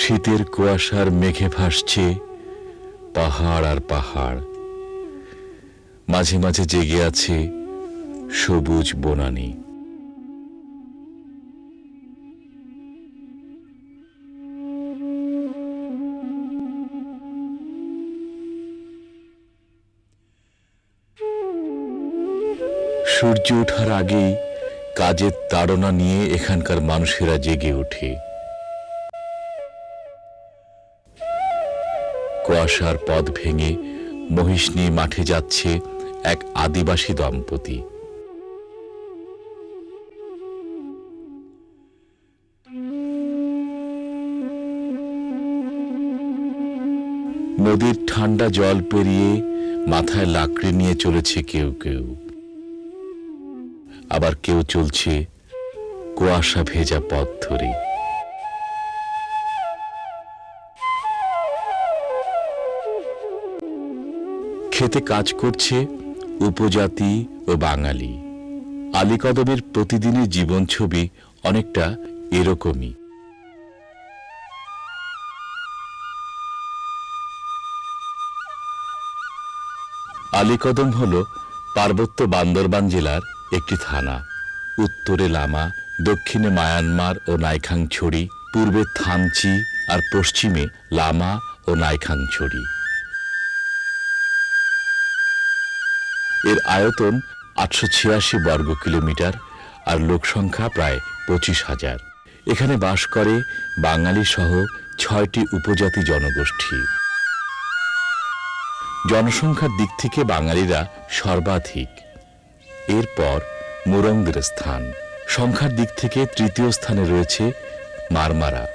শীতের কুয়াশার মেঘে ভাসছে পাহাড় আর পাহাড়। মাঝে মাঝে জেগে আছে সবুজ বনানী। সূর্য ওঠার আগেই কাজের তাড়না নিয়ে এখানকার মানুষেরা জেগে ওঠে। কুয়াশার পথ ভেঙে মহিষ নিয়ে মাঠে যাচ্ছে এক আদিবাসী দম্পতি। নদীর ঠান্ডা জল পেরিয়ে মাথায় লাকড়ি নিয়ে চলেছে কেউ কেউ। আবার কেউ চলছে কুয়াশা ভেজা পথ ধরে। খেতে কাজ করছে উপজাতি ও বাঙালি। আলীকদমের প্রতিদিনের জীবন ছবি অনেকটা এরকমই। আলীকদম হল পার্বত্য বান্দরবান জেলার একটি থানা। উত্তরে লামা, দক্ষিণে মায়ানমার ও নাইখাংছড়ি, পূর্বে থানচি আর পশ্চিমে লামা ও নাইখাংছড়ি। এর আয়তন আটশো ছিয়াশি বর্গ কিলোমিটার আর লোকসংখ্যা প্রায় পঁচিশ হাজার। এখানে বাস করে বাঙালি সহ ছয়টি উপজাতি জনগোষ্ঠী। জনসংখ্যার দিক থেকে বাঙালিরা সর্বাধিক। এরপর মুরংদের স্থান। সংখ্যার দিক থেকে তৃতীয় স্থানে রয়েছে মারমারা।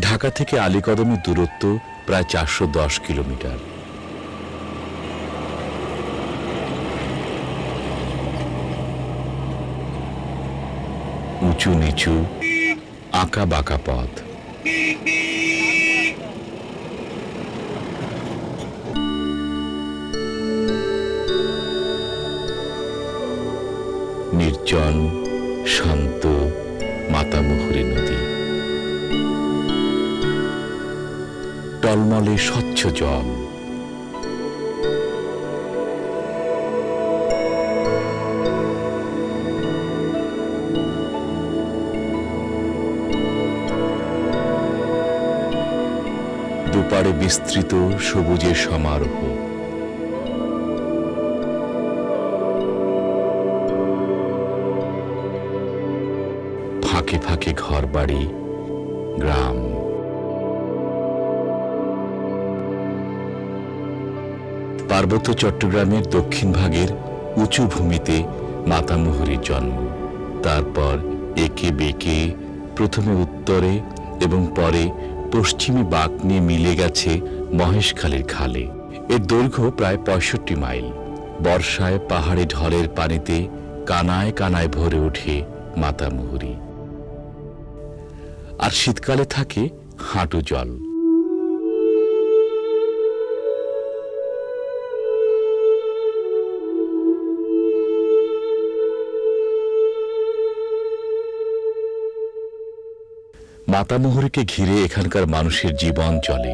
ঢাকা থেকে আলীকদমের দূরত্ব প্রায় চারশো দশ কিলোমিটার। উঁচু নিচু আঁকা বাঁকা পথ। নির্জন শান্ত। টলমলে স্বচ্ছ জল। দুপারে বিস্তৃত সবুজের সমারোহ। ফাঁকে ফাঁকে ঘর বাড়ি গ্রাম। পার্বত্য চট্টগ্রামের দক্ষিণ ভাগের উঁচু ভূমিতে মাতামুহুরীর জন্ম। তারপর একে বেঁকে প্রথমে উত্তরে এবং পরে পশ্চিমে বাঁক নিয়ে মিলে গেছে মহেশখালীর খালে। এর দৈর্ঘ্য প্রায় পঁয়ষট্টি মাইল। বর্ষায় পাহাড়ে ঢলের পানিতে কানায় কানায় ভরে ওঠে মাতামুহুরী আর শীতকালে থাকে হাঁটু জল। মাতামুহুরীকে ঘিরে এখানকার মানুষের জীবন চলে।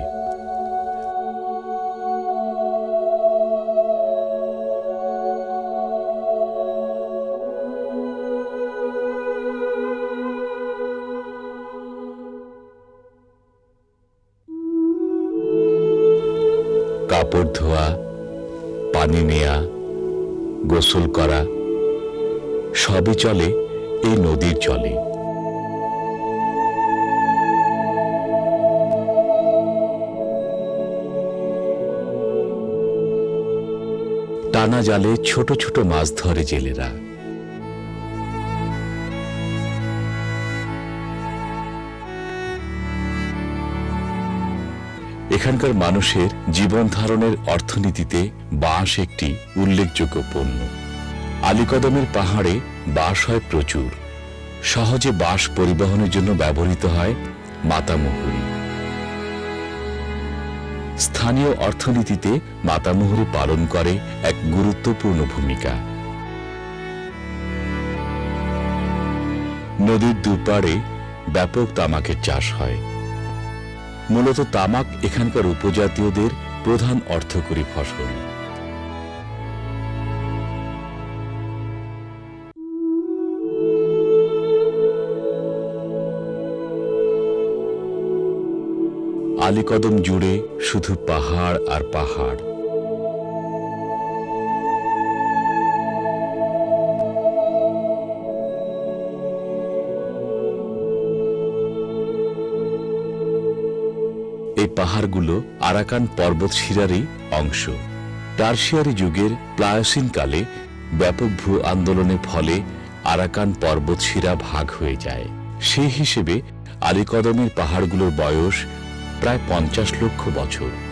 কাপড় ধোয়া, পানি নেয়া, গোসল করা, সবই চলে এই নদীর জলে। টানা জালে ছোট ছোট মাছ ধরে জেলেরা। এখানকার মানুষের জীবন ধারণের অর্থনীতিতে বাঁশ একটি উল্লেখযোগ্য পণ্য। আলীকদমের পাহাড়ে বাঁশ হয় প্রচুর। সহজে বাঁশ পরিবহনের জন্য ব্যবহৃত হয় মাতামুহুরী। স্থানীয় অর্থনীতিতে মাতামহরে পালন করে এক গুরুত্বপূর্ণ ভূমিকা। নদীর দুপাড়ে ব্যাপক তামাকের চাষ হয়। মূলত তামাক এখানকার উপজাতীয়দের প্রধান অর্থকরী ফসল। আলীকদম জুড়ে শুধু পাহাড় আর পাহাড়। এই পাহাড়গুলো আরাকান পর্বত শিরারই অংশ। টার্সিয়ারি যুগের প্লায়োসিন কালে ব্যাপক ভূ আন্দোলনের ফলে আরাকান পর্বত শিরা ভাগ হয়ে যায়। সেই হিসেবে আলিকদমের পাহাড়গুলোর বয়স প্রায় পঞ্চাশ লক্ষ বছর।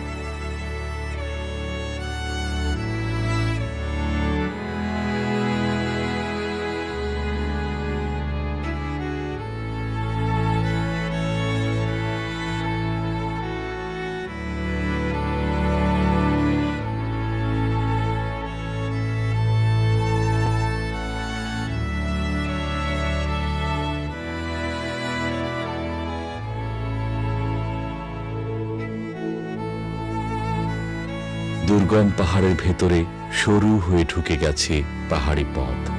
দুর্গম পাহাড়ের ভেতরে সরু হয়ে ঢুকে গেছে পাহাড়ি পথ।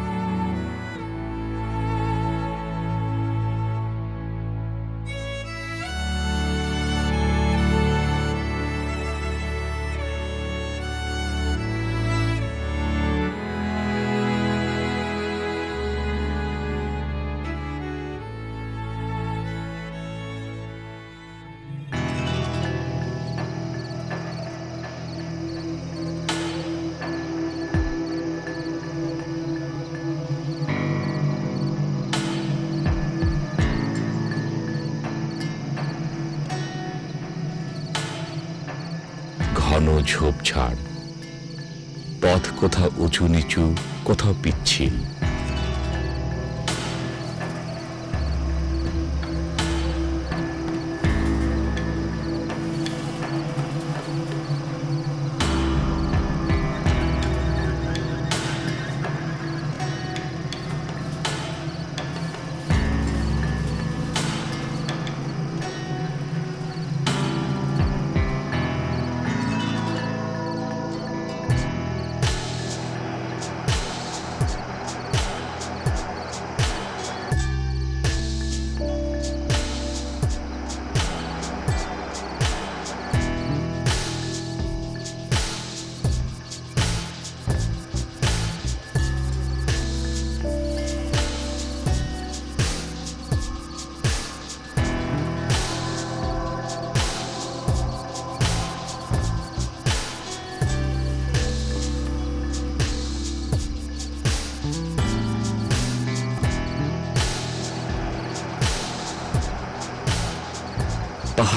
পথ কোথাও উঁচু নিচু কোথাও পিচ্ছিল।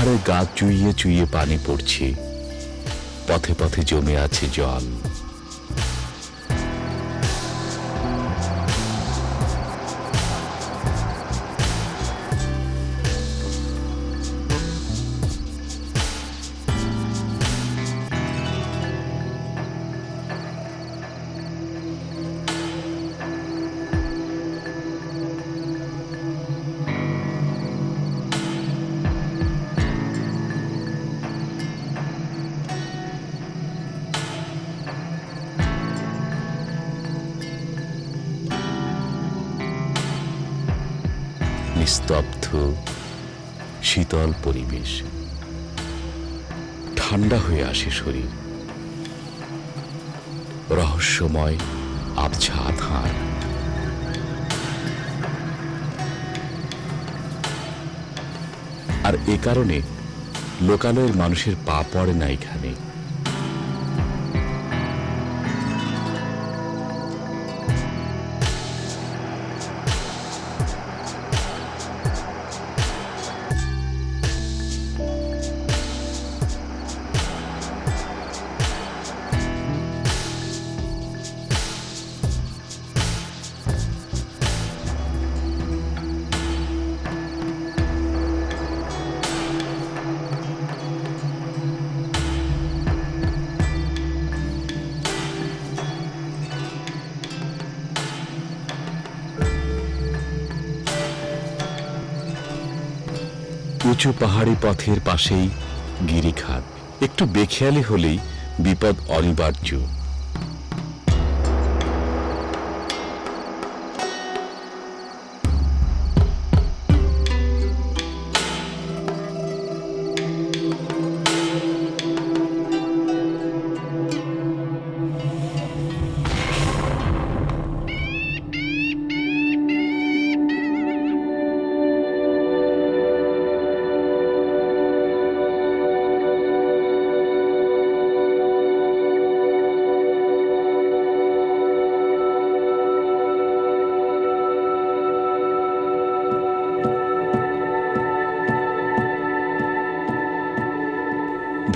পাহাড়ের গা চুইয়ে চুইয়ে পানি পড়ছে। পথে পথে জমে আছে জল। নিস্তব্ধ শীতল পরিবেশ। ঠান্ডা হয়ে আসে শরীর। রহস্যময় আবছা আধার। আর এ কারণে লোকালয়ের মানুষের পা পড়ে না এখানে। উঁচু পাহাড়ি পথের পাশেই গিরিখাত। একটু বেখেয়ালি হলেই বিপদ অনিবার্য।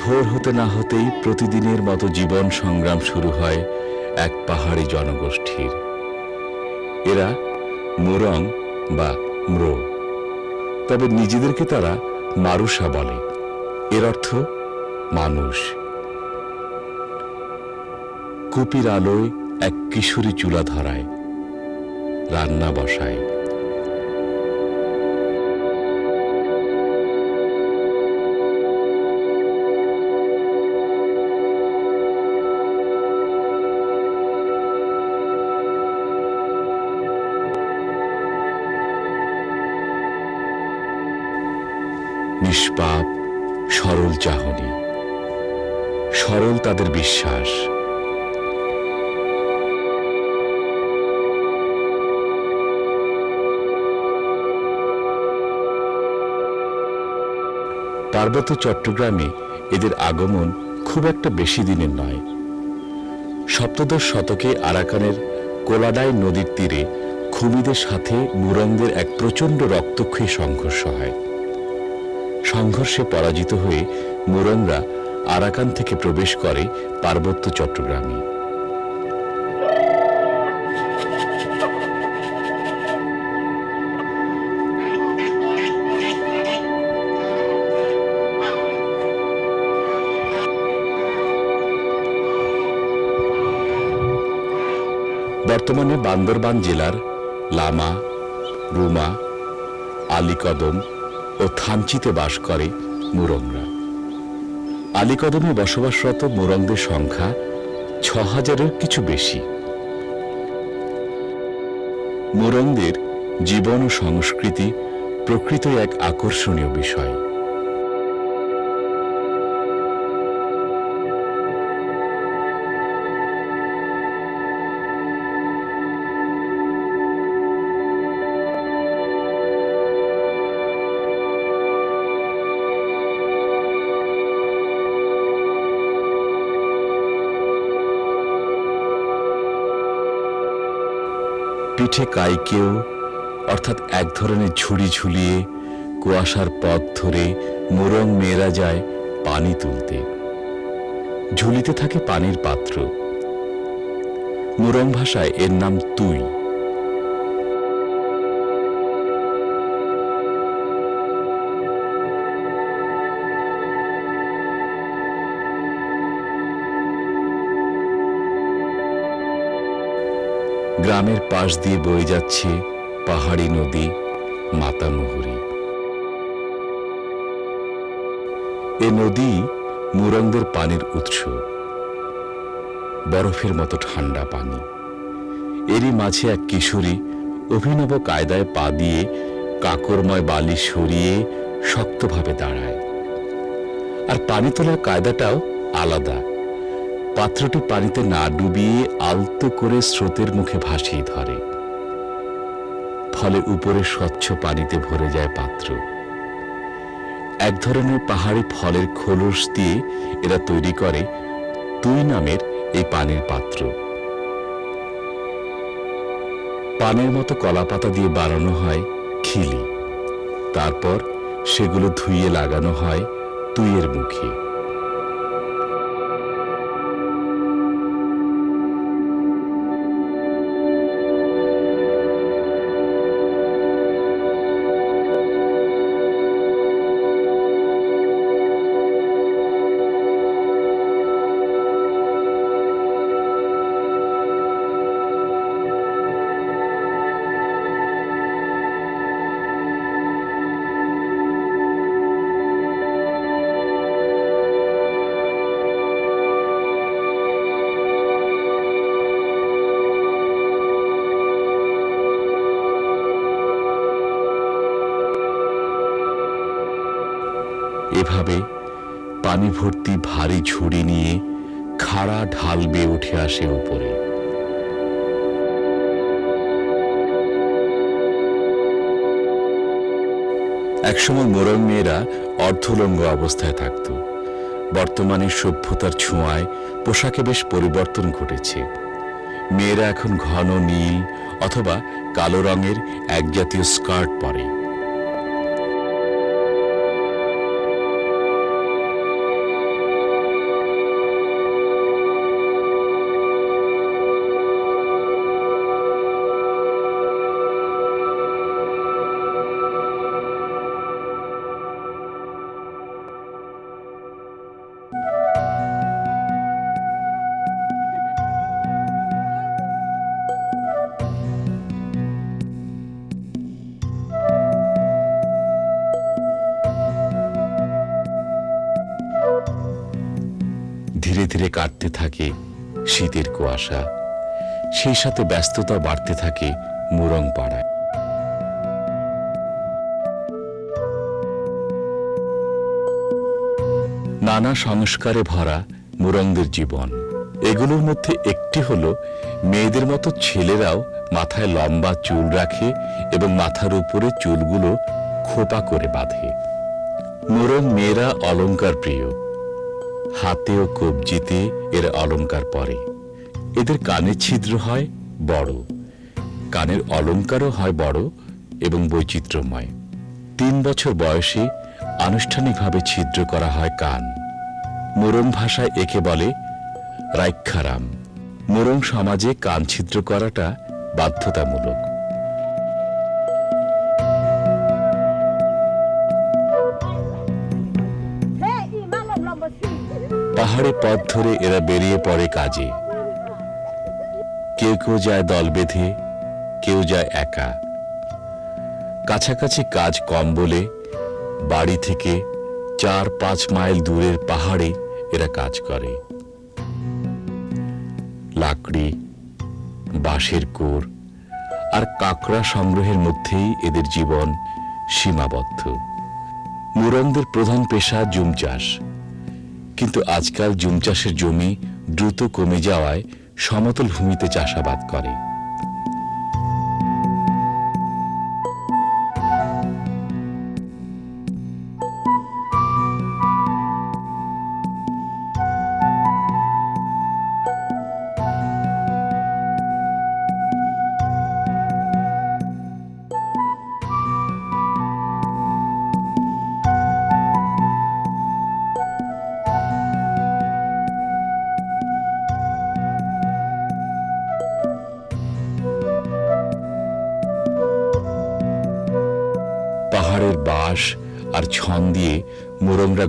ভোর হতে না হতেই প্রতিদিনের মতো জীবন সংগ্রাম শুরু হয় এক পাহাড়ি জনগোষ্ঠীর। এরা মোরং বা ম্রো। তবে নিজেদেরকে তারা মারুষা বলে। এর অর্থ মানুষ। কুপির আলোয় এক কিশোরী চুলা ধরায় রান্না বসায়। নিষ্পাপ, সরল চাহনি। সরল তাদের বিশ্বাস। পার্বত্য চট্টগ্রামে এদের আগমন খুব একটা বেশি দিনের নয়। সপ্তদশ শতকে আরাকানের কোলাডাই নদীর তীরে খুমিদের সাথে মুরংদের এক প্রচণ্ড রক্তক্ষয়ী সংঘর্ষ হয়। সংঘর্ষে পরাজিত হয়ে মুরংরা আরাকান থেকে প্রবেশ করে পার্বত্য চট্টগ্রামে। বর্তমানে বান্দরবান জেলার লামা, রুমা, আলীকদম ও থানচিতে বাস করে মুরংরা। আলিকদমে বসবাসরত মুরংদের সংখ্যা ছ হাজারের কিছু বেশি। মুরংদের জীবন ও সংস্কৃতি প্রকৃত এক আকর্ষণীয় বিষয়। পিঠে কাইকেও অর্থাৎ এক ধরনের ঝুড়ি ঝুলিয়ে কুয়াশার পথ ধরে মোরং মেয়েরা যায় পানি তুলতে। ঝুলিতে থাকে পানির পাত্র। মোরং ভাষায় এর নাম তুই। গ্রামের পাশ দিয়ে বয়ে যাচ্ছে পাহাড়ি নদী, মাতামুহুরি। এ নদী মুরংদের পানির উৎস, বরফের মতো ঠান্ডা পানি। এরই মাঝে এক কিশোরী অভিনব কায়দায় পা দিয়ে কাকরময় বালি সরিয়ে শক্তভাবে দাঁড়ায়। আর পানি তোলার কায়দাটাও আলাদা। পাত্রটি পানিতে না ডুবিয়ে আলতো করে স্রোতের মুখে ভাসিয়ে ধরে। ফলে উপরে স্বচ্ছ পানিতে ভরে যায় পাত্র। এক ধরনের পাহাড়ি ফলের খোলস দিয়ে এরা তৈরি করে তুই নামের এই পানির পাত্র। পানের মতো কলাপাতা দিয়ে বানানো হয় খিলি। তারপর সেগুলো ধুইয়ে লাগানো হয় তুইয়ের মুখে। পানি ভর্তি ভারী ঝুড়ি নিয়ে খাড়া ঢাল বেয়ে উঠে আসে উপরে। একসময় মোরং মেয়েরা অর্ধলঙ্গ অবস্থায় থাকত। বর্তমানে সভ্যতার ছোঁয়ায় পোশাকে বেশ পরিবর্তন ঘটেছে। মেয়েরা এখন ঘন নীল অথবা কালো রঙের একজাতীয় স্কার্ট পরে। শীতের সেই সাথে ব্যস্ততা বাড়তে থাকে মুরং পাড়ায়। নানা সংস্কারে ভরা মুরংদের জীবন। এগুলোর মধ্যে একটি হলো, মেয়েদের মতো ছেলেরাও মাথায় লম্বা চুল রাখে এবং মাথার উপরে চুলগুলো খোপা করে বাঁধে। মুরং মেয়েরা অলংকার প্রিয় হাতে ও কবজিতে এর অলংকার পরে। এদের কানের ছিদ্র হয় বড়। কানের অলংকারও হয় বড় এবং বৈচিত্র্যময়। তিন বছর বয়সে আনুষ্ঠানিকভাবে ছিদ্র করা হয় কান। মোরং ভাষায় একে বলে রাইক্ষারাম। মোরং সমাজে কান ছিদ্র করাটা বাধ্যতামূলক. পাহাড়ে পথ ধরে এরা বেরিয়ে পড়ে কাজে। কেউ কেউ যায় দল বেঁধে, কেউ যায় একা। কাছাকাছি কাজ কম বলে বাড়ি থেকে চার পাঁচ মাইল দূরের পাহাড়ে এরা কাজ করে। লাকড়ি, বাঁশের কোর আর কাকড়া সংগ্রহের মধ্যেই এদের জীবন সীমাবদ্ধ। মুরংদের প্রধান পেশা জুম চাষ। কিন্তু আজকাল জুম চাষের জমি দ্রুত কমে যাওয়ায় সমতল ভূমিতে চাষাবাদ করে।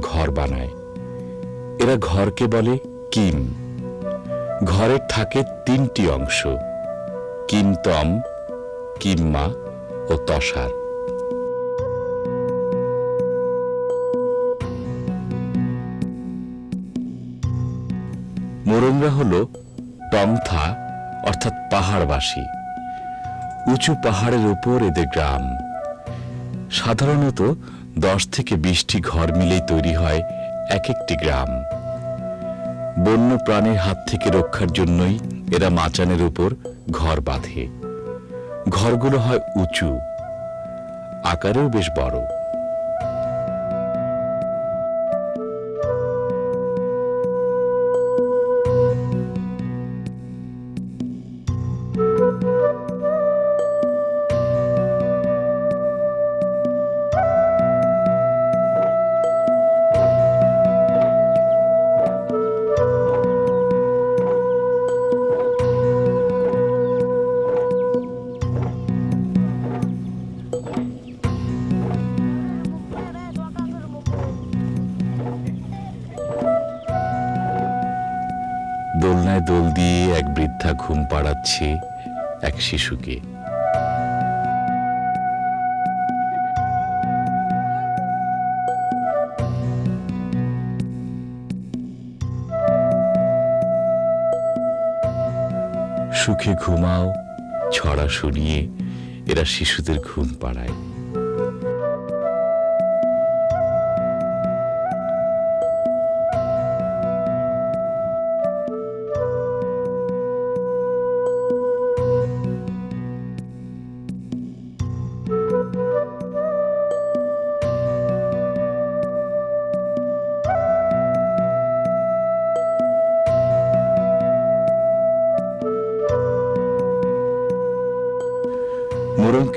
ঘর বানায়। এরা ঘরকে বলে কিম। ঘরের থাকে তিনটি অংশ কিমতম কিম্মা ও তসার মোরংরা হল টংথা অর্থাৎ পাহাড়বাসী। উঁচু পাহাড়ের উপর এদের গ্রাম। সাধারণত দশ থেকে বিশটি ঘর মিলেই তৈরি হয় এক একটি গ্রাম। বন্য প্রাণীর হাত থেকে রক্ষার জন্যই এরা মাচানের উপর ঘর বাঁধে। ঘরগুলো হয় উঁচু, আকারেও বেশ বড়। ঘুম পাড়াচ্ছে এক শিশুকে। সুখে ঘুমাও ছড়া শুনিয়ে এরা শিশুদের ঘুম পাড়ায়।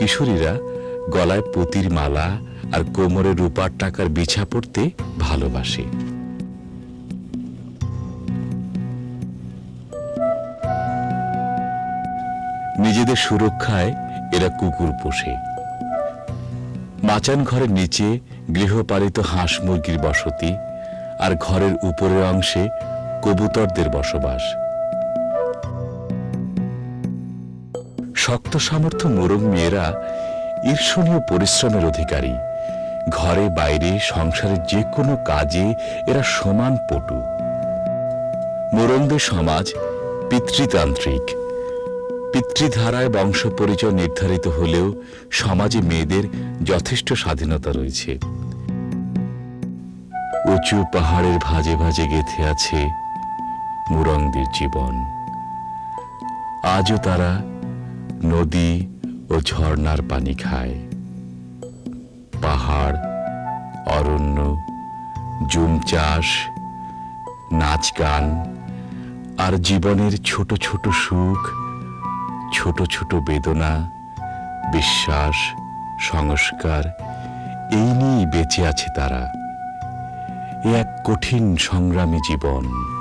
কিশোরীরা গলায় পুতির মালা আর কোমরে রূপার টাকার বিছা পড়তে ভালোবাসে। নিজেদের সুরক্ষায় এরা কুকুর পোষে। মাচান ঘরের নিচে গৃহপালিত হাঁস মুরগির বসতি আর ঘরের উপরের অংশে কবুতরদের বসবাস। শক্ত সামর্থ্য মোরগ মেয়েরা ঈর্ষণীয় পরিশ্রমের অধিকারী। ঘরে, বাইরে সংসারের যে কোনো কাজে এরা সমান পটু। মোরংদের সমাজ পিতৃতান্ত্রিক। পিতৃধারায় বংশ পরিচয় নির্ধারিত হলেও সমাজে মেয়েদের যথেষ্ট স্বাধীনতা রয়েছে। উঁচু পাহাড়ের ভাজে ভাজে গেথে আছে মুরংদের জীবন। আজও তারা নদী ও ঝর্ণার পানি খায়। পাহাড়, অরণ্য, জুম চাষ, নাচ গান আর জীবনের ছোট ছোট সুখ, ছোট ছোট বেদনা, বিশ্বাস, সংস্কার, এই নিয়েই বেঁচে আছে তারা। এ এক কঠিন সংগ্রামী জীবন।